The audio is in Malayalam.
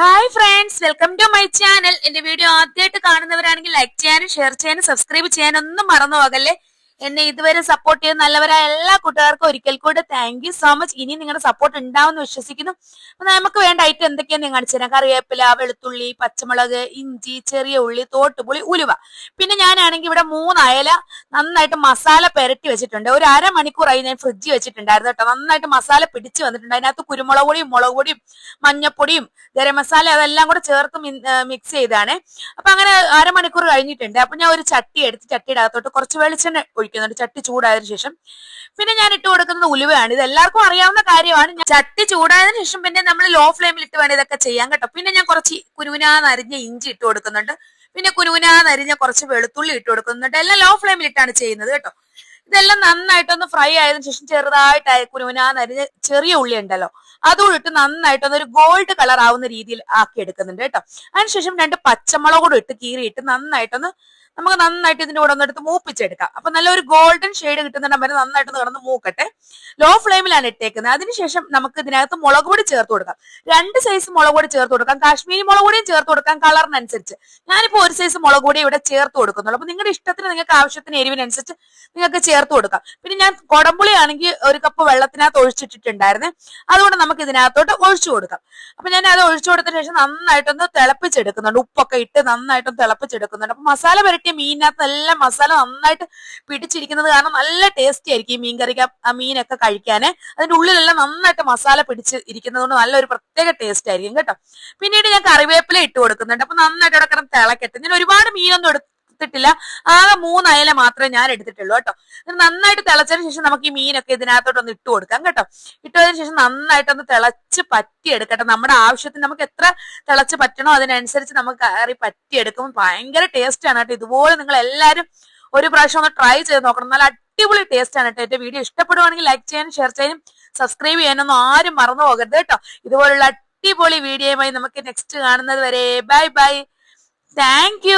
Hi friends welcome to my channel എന്റെ വീഡിയോ ആദ്യമായിട്ട് കാണുന്നവരാണെങ്കിൽ ലൈക്ക് ചെയ്യാനും ഷെയർ ചെയ്യാനും സബ്സ്ക്രൈബ് ചെയ്യാനും ഒന്നും മറന്നു പോകല്ലേ? എന്നെ ഇതുവരെ സപ്പോർട്ട് ചെയ്ത നല്ലവരായ എല്ലാ കൂട്ടുകാർക്കും ഒരിക്കൽ കൂടെ താങ്ക് യു സോ മച്ച് ഇനി നിങ്ങളുടെ സപ്പോർട്ട് ഉണ്ടാവുമെന്ന് വിശ്വസിക്കുന്നു. അപ്പൊ നമുക്ക് വേണ്ട ഐറ്റം എന്തൊക്കെയാണ് ഞാൻ കാണിച്ചു തരാം. കറിവേപ്പില വെളുത്തുള്ളി പച്ചമുളക് ഇഞ്ചി ചെറിയ ഉള്ളി തോട്ടുപുളി ഉലുവ. പിന്നെ ഞാനാണെങ്കിൽ ഇവിടെ മൂന്ന് അയല നന്നായിട്ട് മസാല പെരട്ടി വെച്ചിട്ടുണ്ട്. ഒരു അരമണിക്കൂറായി ഞാൻ ഫ്രിഡ്ജിൽ വെച്ചിട്ടുണ്ടായിരുന്നു കേട്ടോ. നന്നായിട്ട് മസാല പിടിച്ച് വന്നിട്ടുണ്ട്. അതിനകത്ത് കുരുമുളക് പൊടിയും മുളക് പൊടിയും മഞ്ഞപ്പൊടിയും ഗരം മസാല അതെല്ലാം കൂടെ ചേർത്ത് മിക്സ് ചെയ്താണ് അപ്പൊ അങ്ങനെ അരമണിക്കൂർ കഴിഞ്ഞിട്ടുണ്ട്. അപ്പൊ ഞാൻ ഒരു ചട്ടി എടുത്ത് ചട്ടിയുടെ അകത്തോട്ട് കുറച്ച് വെളിച്ചെണ്ണ ഒഴിക്കുന്നുണ്ട് ചട്ടി ചൂടായതിനു ശേഷം പിന്നെ ഞാൻ ഇട്ട് കൊടുക്കുന്നത് ഉലുവയാണ്. ഇത് എല്ലാവർക്കും അറിയാവുന്ന കാര്യമാണ്. ചട്ടി ചൂടായതിനു ശേഷം പിന്നെ നമ്മൾ ലോ ഫ്ലെയിമിൽ ഇട്ട് വേണം ഇതൊക്കെ ചെയ്യാൻ കേട്ടോ. പിന്നെ ഞാൻ കുറച്ച് കുരുവിനാന്നരിഞ്ഞ ഇഞ്ചി ഇട്ട് കൊടുക്കുന്നുണ്ട്. പിന്നെ കുരുവിനാന്നരിഞ്ഞ കുറച്ച് വെളുത്തുള്ളി ഇട്ട് കൊടുക്കുന്നുണ്ട്. എല്ലാം ലോ ഫ്ലെയിമിൽ ഇട്ടാണ് ചെയ്യുന്നത് കേട്ടോ. ഇതെല്ലാം നന്നായിട്ടൊന്ന് ഫ്രൈ ആയതിനു ശേഷം ചെറുതായിട്ട് കുരുവിനാന്നരിഞ്ഞ ചെറിയ ഉള്ളി ഉണ്ടല്ലോ അതുകൂടി ഇട്ട് നന്നായിട്ടൊന്ന് ഒരു ഗോൾഡ് കളർ ആവുന്ന രീതിയിൽ ആക്കി എടുക്കുന്നുണ്ട് കേട്ടോ. അതിനുശേഷം രണ്ട് പച്ചമുളക് കൂടെ ഇട്ട് കീറിയിട്ട് നന്നായിട്ടൊന്ന് നമുക്ക് നന്നായിട്ട് ഇതിന്റെ കൂടെ ഒന്ന് എടുത്ത് മൂപ്പിച്ചെടുക്കാം. അപ്പൊ നല്ലൊരു ഗോൾഡൻ ഷെയ്ഡ് കിട്ടുന്നുണ്ട്. വരെ നന്നായിട്ട് കിടന്ന് മൂക്കട്ടെ. ലോ ഫ്ലെയിമിലാണ് ഇട്ടേക്കുന്നത്. അതിനുശേഷം നമുക്ക് ഇതിനകത്ത് മുളക് പൊടി ചേർത്ത് കൊടുക്കാം. രണ്ട് സൈസ് മുളക് പൊടി ചേർത്ത് കൊടുക്കാം. കാശ്മീരി മുളക് പൊടിയും ചേർത്ത് കൊടുക്കാം കളറിനനുസരിച്ച് ഞാനിപ്പോ ഒരു സൈസ് മുളക് പൊടി ഇവിടെ ചേർത്ത് കൊടുക്കുന്നുള്ളൂ. അപ്പൊ നിങ്ങളുടെ ഇഷ്ടത്തിന് നിങ്ങൾക്ക് ആവശ്യത്തിന് എരിവിനനുസരിച്ച് നിങ്ങൾക്ക് ചേർത്ത് കൊടുക്കാം. പിന്നെ ഞാൻ കുടമ്പുളി ആണെങ്കിൽ ഒരു കപ്പ് വെള്ളത്തിനകത്ത് ഒഴിച്ചിട്ടിട്ടുണ്ടായിരുന്നേ. അതുകൊണ്ട് നമുക്ക് ഇതിനകത്തോട്ട് ഒഴിച്ചു കൊടുക്കാം. അപ്പൊ ഞാൻ അത് ഒഴിച്ചു കൊടുത്തതിന് ശേഷം നന്നായിട്ടൊന്ന് തിളപ്പിച്ചെടുക്കുന്നുണ്ട്. ഉപ്പൊക്കെ ഇട്ട് നന്നായിട്ടൊന്ന് തിളപ്പിച്ചെടുക്കുന്നുണ്ട്. അപ്പൊ മസാല പുരട്ടിയ മീനിനകത്ത് എല്ലാം മസാല നന്നായിട്ട് പിടിച്ചിരിക്കുന്നത് കാരണം നല്ല ടേസ്റ്റി ആയിരിക്കും ഈ മീൻകറിക്ക് ആ മീനൊക്കെ കഴിക്കാന്. അതിന്റെ ഉള്ളിലെല്ലാം നന്നായിട്ട് മസാല പിടിച്ച് ഇരിക്കുന്നത് കൊണ്ട് നല്ലൊരു പ്രത്യേക ടേസ്റ്റ് ആയിരിക്കും കേട്ടോ. പിന്നീട് ഞാൻ കറിവേപ്പില ഇട്ട് കൊടുക്കുന്നുണ്ട്. അപ്പൊ നന്നായിട്ട് അവിടെ കിടന്ന് തിളക്കട്ടെ. ഞാൻ ഒരുപാട് മീനൊന്നും എടുത്തിട്ടില്ല. ആകെ മൂന്ന് അയല മാത്രമേ ഞാൻ എടുത്തിട്ടുള്ളൂ കേട്ടോ. നന്നായിട്ട് തിളച്ചതിന് ശേഷം നമുക്ക് ഈ മീനൊക്കെ ഇതിനകത്തോട്ടൊന്ന് ഇട്ട് കൊടുക്കാം കേട്ടോ. ഇട്ടതിന് ശേഷം നന്നായിട്ടൊന്ന് തിളച്ച് പറ്റിയെടുക്കട്ടെ. നമ്മുടെ ആവശ്യത്തിന് നമുക്ക് എത്ര തിളച്ച് പറ്റണോ അതിനനുസരിച്ച് നമുക്ക് കറി പറ്റിയെടുക്കുമ്പോൾ ഭയങ്കര ടേസ്റ്റ് ആണ് കേട്ടോ. ഇതുപോലെ നിങ്ങൾ എല്ലാവരും ഒരു പ്രാവശ്യം ഒന്ന് ട്രൈ ചെയ്ത് നോക്കണം. നല്ല അടിപൊളി ടേസ്റ്റ് ആണ് കേട്ടോ. എന്റെ വീഡിയോ ഇഷ്ടപ്പെടുവാണെങ്കിൽ ലൈക്ക് ചെയ്യാനും ഷെയർ ചെയ്യാനും സബ്സ്ക്രൈബ് ചെയ്യാനൊന്നും ആരും മറന്നു പോകരുത് കേട്ടോ. ഇതുപോലുള്ള അടിപൊളി വീഡിയോയുമായി നമുക്ക് നെക്സ്റ്റ് കാണുന്നത് വരെ. Bye bye thank